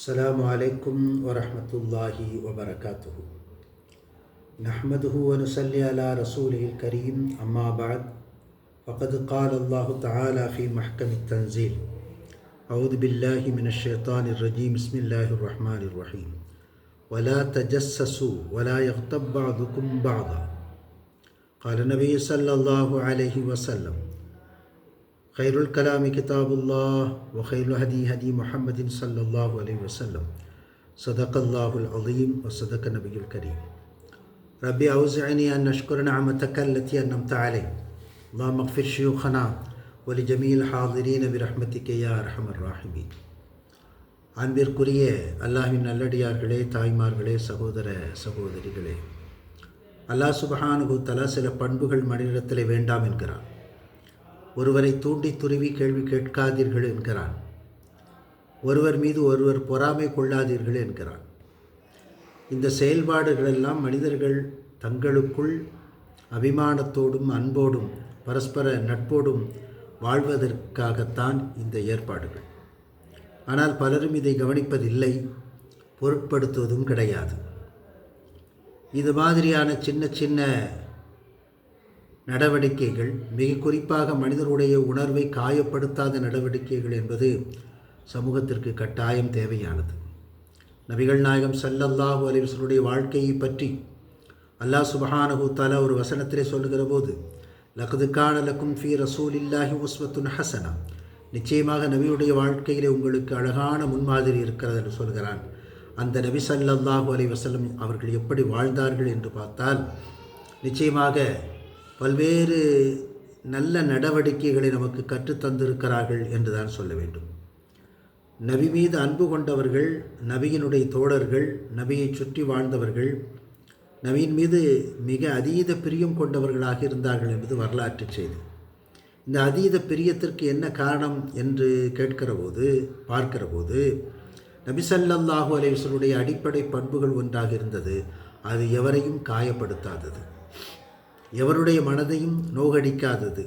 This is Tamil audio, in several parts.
السلام عليكم ورحمة الله وبركاته. نحمده ونصلي على رسوله الكريم أما بعد فقد قال الله تعالى في محكم التنزيل أعوذ بالله من الشيطان الرجيم بسم الله الرحمن الرحيم. ولا تجسسوا ولا يغتب بعضكم بعضا. قال النبي صلى الله عليه وسلم خير الكلام كتاب الله وخير الهدي هدي محمد صلى الله عليه وسلم صدق الله العظيم وصدق النبي الكريم ربي أوزعني أن أشكر نعمتك التي أنعمت علي اللهم اغفر شيوخنا ولجميع الحاضرين برحمتك يا أرحم الراحمين அன்பிற்குரிய அல்லாஹின் நல்லடியார்களே தாய்மார்களே சகோதர சகோதரிகளே அல்லாஹ் சுபஹானுகு தலா சில பண்புகள் மனிதத்திலே வேண்டாம் என்கிறான் ஒருவரை தூண்டி துருவி கேள்வி கேட்காதீர்கள் என்கிறான். ஒருவர் மீது ஒருவர் பொறாமை கொள்ளாதீர்கள் என்கிறான். இந்த செயல்பாடுகளெல்லாம் மனிதர்கள் தங்களுக்குள் அபிமானத்தோடும் அன்போடும் பரஸ்பர நட்போடும் வாழ்வதற்காகத்தான் இந்த ஏற்பாடுகள். ஆனால் பலரும் இதை கவனிப்பதில்லை பொருட்படுத்துவதும் கிடையாது. இது மாதிரியான சின்ன சின்ன நடவடிக்கைகள் மிக குறிப்பாக மனிதருடைய உணர்வை காயப்படுத்தாத நடவடிக்கைகள் என்பது சமூகத்திற்கு கட்டாயம் தேவையானது. நபிகள் நாயகம் சல்லல்லாஹு அலிவசனுடைய வாழ்க்கையை பற்றி அல்லாஹ் சுபஹானஹு தாலா ஒரு வசனத்திலே சொல்லுகிற போது லக்து லக்கும் ஃபி ரசூல் இல்லாஹி உஸ்வத்துன் ஹசனா. நிச்சயமாக நபியுடைய வாழ்க்கையிலே உங்களுக்கு அழகான முன்மாதிரி இருக்கிறது என்று சொல்கிறான். அந்த நபி சல்லல்லாஹு அலி வசலம் அவர்கள் எப்படி வாழ்ந்தார்கள் என்று பார்த்தால் நிச்சயமாக பல்வேறு நல்ல நடவடிக்கைகளை நமக்கு கற்றுத்தந்திருக்கிறார்கள் என்று தான் சொல்ல வேண்டும். நபி மீது அன்பு கொண்டவர்கள் நபியினுடைய தோழர்கள் நபியை சுற்றி வாழ்ந்தவர்கள் நபியின் மீது மிக அதீத பிரியம் கொண்டவர்களாக இருந்தார்கள் என்பது வரலாற்று செய்தி. இந்த அதீத பிரியத்திற்கு என்ன காரணம் என்று கேட்கிற போது பார்க்கிற போது நபிசல்லாஹூ அலைவசனுடைய அடிப்படை பண்புகள் ஒன்றாக இருந்தது. அது எவரையும் காயப்படுத்தாதது. எவருடைய மனதையும் நோகடிக்காதது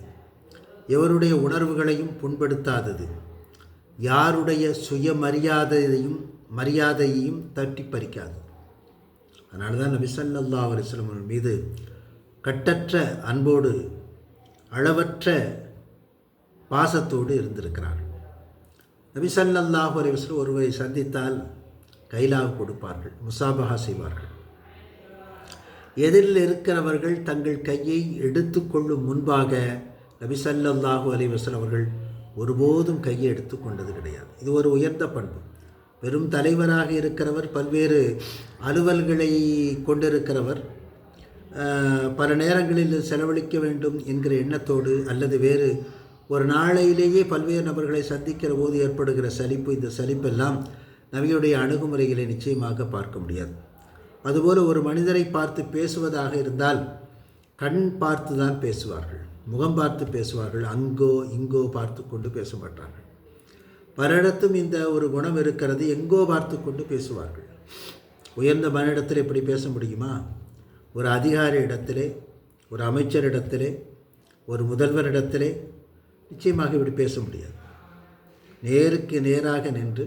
எவருடைய உணர்வுகளையும் புண்படுத்தாதது யாருடைய சுயமரியாதையையும் மரியாதையையும் தட்டி பறிக்காது. அதனால தான் நபிசல்லா அலிஸ்லம் மீது கட்டற்ற அன்போடு அளவற்ற பாசத்தோடு இருந்திருக்கிறார்கள். நபிசல்லாஹு அலிவஸ்லம் ஒருவரை சந்தித்தால் கைலாக கொடுப்பார்கள் முசாபகா செய்வார்கள். எதிரில் இருக்கிறவர்கள் தங்கள் கையை எடுத்துக்கொள்ளும் முன்பாக நபிசல்லாஹு அலிவசன் அவர்கள் ஒருபோதும் கையை எடுத்துக்கொண்டது கிடையாது. இது ஒரு உயர்ந்த பண்பு. வெறும் தலைவராக இருக்கிறவர் பல்வேறு அலுவல்களை கொண்டிருக்கிறவர் பல நேரங்களில் செலவழிக்க வேண்டும் என்கிற எண்ணத்தோடு அல்லது வேறு ஒரு நாளையிலேயே பல்வேறு நபர்களை சந்திக்கிற போது ஏற்படுகிற சலிப்பு இந்த சலிப்பெல்லாம் நவியுடைய அணுகுமுறைகளை நிச்சயமாக பார்க்க முடியாது. அதுபோல் ஒரு மனிதரை பார்த்து பேசுவதாக இருந்தால் கண் பார்த்து தான் பேசுவார்கள் முகம் பார்த்து பேசுவார்கள் அங்கோ இங்கோ பார்த்து கொண்டு பேச மாட்டார்கள். பலரிடத்தும் இந்த ஒரு குணம் இருக்கிறது எங்கோ பார்த்து கொண்டு பேசுவார்கள். உயர்ந்த மனிடத்தில் இப்படி பேச முடியுமா? ஒரு அதிகாரி இடத்திலே ஒரு அமைச்சரிடத்திலே ஒரு முதல்வரிடத்திலே நிச்சயமாக இப்படி பேச முடியாது. நேருக்கு நேராக நின்று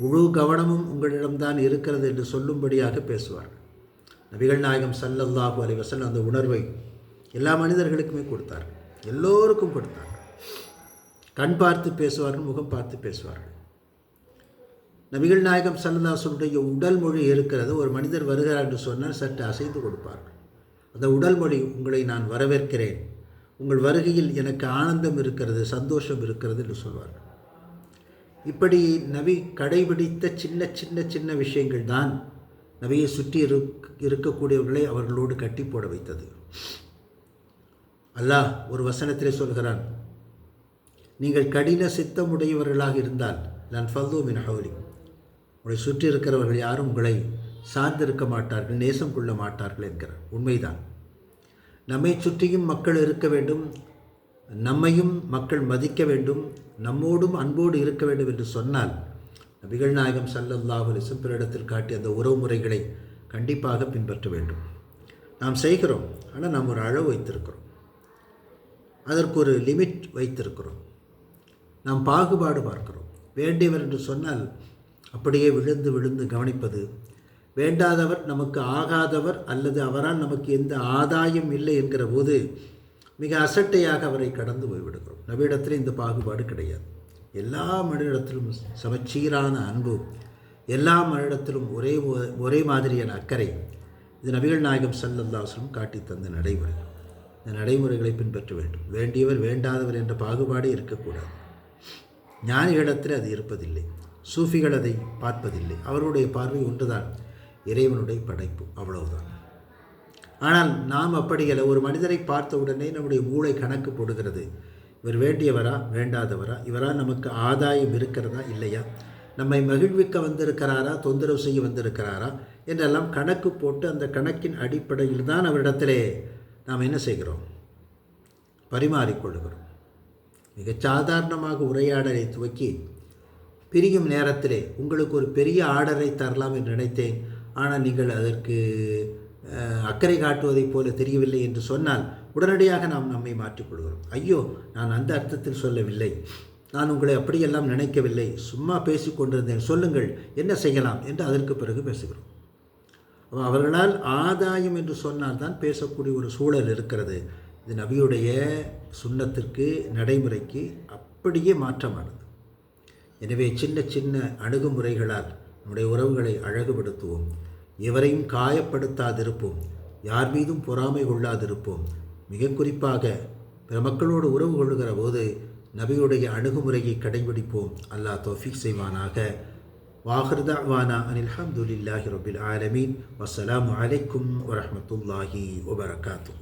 முழு கவனமும் உங்களிடம்தான் இருக்கிறது என்று சொல்லும்படியாக பேசுவார்கள். நபிகள் நாயகம் சல்லல்லாஹு அலி வசல் அந்த உணர்வை எல்லா மனிதர்களுக்குமே கொடுத்தார்கள். எல்லோருக்கும் கொடுத்தார்கள். கண் பார்த்து பேசுவார்கள் முகம் பார்த்து பேசுவார்கள். நபிகள் நாயகம் சல்லதாசனுடைய உடல் மொழி இருக்கிறது. ஒரு மனிதர் வருகிறார் என்று சொன்னால் சற்று அசைந்து கொடுப்பார்கள். அந்த உடல் மொழி உங்களை நான் வரவேற்கிறேன். உங்கள் வருகையில் எனக்கு ஆனந்தம் இருக்கிறது சந்தோஷம் இருக்கிறது என்று சொல்வார்கள். இப்படி நபி கடைபிடித்த சின்ன சின்ன சின்ன விஷயங்கள் தான் நபியை சுற்றி இருக் இருக்கக்கூடியவர்களை அவர்களோடு கட்டி போட வைத்தது. அல்லாஹ் ஒரு வசனத்திலே சொல்கிறான் நீங்கள் கடின சித்தமுடையவர்களாக இருந்தால் நான் ஃபல்தோ மின் ஹவுலி உங்களை சுற்றி இருக்கிறவர்கள் யாரும் உங்களை சார்ந்திருக்க மாட்டார்கள் நேசம் கொள்ள மாட்டார்கள் என்கிறார். உண்மைதான். நம்மை சுற்றியும் மக்கள் இருக்க வேண்டும் நம்மையும் மக்கள் மதிக்க வேண்டும் நம்மோடும் அன்போடு இருக்க வேண்டும் என்று சொன்னால் நபிகள் நாயகம் சல்லல்லாஹு அலிசம் பிறரிடத்தில் காட்டிய அந்த உறவு முறைகளை கண்டிப்பாக பின்பற்ற வேண்டும். நாம் செய்கிறோம் ஆனால் நாம் ஒரு அளவு வைத்திருக்கிறோம். அதற்கு ஒரு லிமிட் வைத்திருக்கிறோம். நாம் பாகுபாடு பார்க்கிறோம். வேண்டியவர் என்று சொன்னால் அப்படியே விழுந்து விழுந்து கவனிப்பது. வேண்டாதவர் நமக்கு ஆகாதவர் அல்லது அவரால் நமக்கு எந்த ஆதாயம் இல்லை என்கிற போது மிக அசட்டையாக அவரை கடந்து போய்விடுகிறோம் நவிடத்தில் இந்த பாகுபாடு கிடையாது. எல்லா மனிதத்திலும் சமச்சீரான அன்பு எல்லா மனிதத்திலும் ஒரே ஒரே மாதிரியான அக்கறை இது நபிகள் நாயகம் சல்லல்லாஸ்லம் காட்டி தந்த நடைமுறை. இந்த நடைமுறைகளை பின்பற்ற வேண்டும். வேண்டியவர் வேண்டாதவர் என்ற பாகுபாடே இருக்கக்கூடாது. ஞானிகளிடத்தில் அது இருப்பதில்லை. சூஃபிகள் அதை பார்ப்பதில்லை. அவருடைய பார்வை ஒன்றுதான். இறைவனுடைய படைப்பு. அவ்வளவுதான். ஆனால் நாம் அப்படியல்ல ஒரு மனிதரை பார்த்த உடனே நம்முடைய மூளை கணக்கு போடுகிறது. இவர் வேண்டியவரா? வேண்டாதவரா? இவரா நமக்கு ஆதாயம் இருக்கிறதா? இல்லையா? நம்மை மகிழ்விக்க வந்திருக்கிறாரா? தொந்தரவு செய்ய வந்திருக்கிறாரா? என்றெல்லாம் கணக்கு போட்டு அந்த கணக்கின் அடிப்படையில் தான் அவரிடத்திலே நாம் என்ன செய்கிறோம்? பரிமாறிக்கொள்கிறோம். மிகச் சாதாரணமாக உரையாடலை துவக்கி பிரியும் நேரத்திலே உங்களுக்கு ஒரு பெரிய ஆர்டரை தரலாம் என்று நினைத்தேன். ஆனால் நீங்கள் அதற்கு அக்கறை காட்டுவதைப் போல தெரியவில்லை என்று சொன்னால் உடனடியாக நாம் நம்மை மாற்றிக்கொள்கிறோம். ஐயோ நான் அந்த அர்த்தத்தில் சொல்லவில்லை. நான் உங்களை அப்படியெல்லாம் நினைக்கவில்லை. சும்மா பேசி கொண்டிருந்தேன். சொல்லுங்கள். என்ன செய்யலாம் என்று அதற்கு பிறகு பேசுகிறோம். அவர்களால் ஆதாயம் என்று சொன்னால் தான் பேசக்கூடிய ஒரு சூழல் இருக்கிறது. இது நபியுடைய சுண்ணத்திற்கு நடைமுறைக்கு அப்படியே மாற்றமானது. எனவே சின்ன சின்ன அணுகுமுறைகளால் நம்முடைய உறவுகளை அழகுபடுத்துவோம். எவரையும் காயப்படுத்தாதிருப்போம். யார் மீதும் பொறாமை கொள்ளாதிருப்போம். மிக குறிப்பாக பிற மக்களோடு உறவு கொள்கிற போது நபியுடைய அணுகுமுறையை கடைபிடிப்போம். அல்லாஹ் தோஃபிக் செய்வானாக. வாஹர்தாவானா அனில் அஹமதுல்லாஹி ரபில் ஆலமீன் வசலாம் அலைக்கும் வரமத்துல்லாஹி வபரகாத்தூ